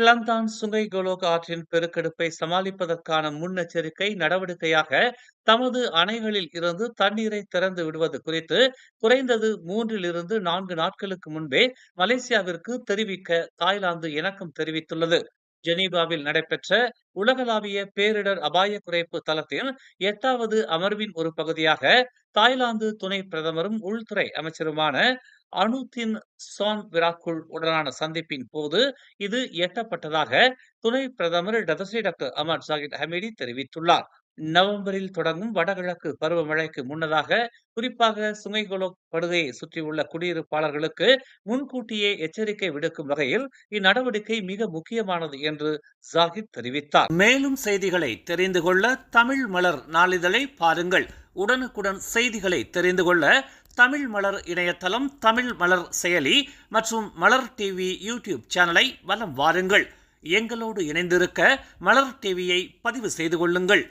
கிளந்தான் Sungai Golok ஆற்றின் பெருக்கெடுப்பை சமாளிப்பதற்கான முன்னெச்சரிக்கை நடவடிக்கையாக தமது அணைகளில் இருந்து தண்ணீரை திறந்து விடுவது குறித்து குறைந்தது மூன்றிலிருந்து நான்கு நாட்களுக்கு முன்பே மலேசியாவிற்கு தெரிவிக்க தாய்லாந்து இணக்கம் தெரிவித்துள்ளது. ஜெனீவாவில் நடைபெற்ற உலகளாவிய பேரிடர் அபாய குறைப்பு தளத்தின் எட்டாவது அமர்வின் ஒரு பகுதியாக தாய்லாந்து துணை பிரதமரும் உள்துறை அமைச்சருமான அனுதின் சான் விராக்குள் உடனான சந்திப்பின் போது இது எட்டப்பட்டதாக துணை பிரதமர் டதசி டாக்டர் அமர் ஜாகித் ஹமீடி தெரிவித்துள்ளார். நவம்பரில் தொடங்கும் வடகிழக்கு பருவமழைக்கு முன்னதாக குறிப்பாக சுங்கைகொலோக் படுகையை சுற்றியுள்ள குடியிருப்பாளர்களுக்கு முன்கூட்டியே எச்சரிக்கை விடுக்கும் வகையில் இந்நடவடிக்கை மிக முக்கியமானது என்று ஜாகித் தெரிவித்தார். மேலும் செய்திகளை தெரிந்து கொள்ள தமிழ் மலர் நாளிதழை பாருங்கள். உடனுக்குடன் செய்திகளை தெரிந்து கொள்ள தமிழ் மலர் இணையதளம் தமிழ் மலர் செயலி மற்றும் மலர் டிவி யூடியூப் சேனலை வலம் வாருங்கள். எங்களோடு இணைந்திருக்க மலர் டிவியை பதிவு செய்து கொள்ளுங்கள்.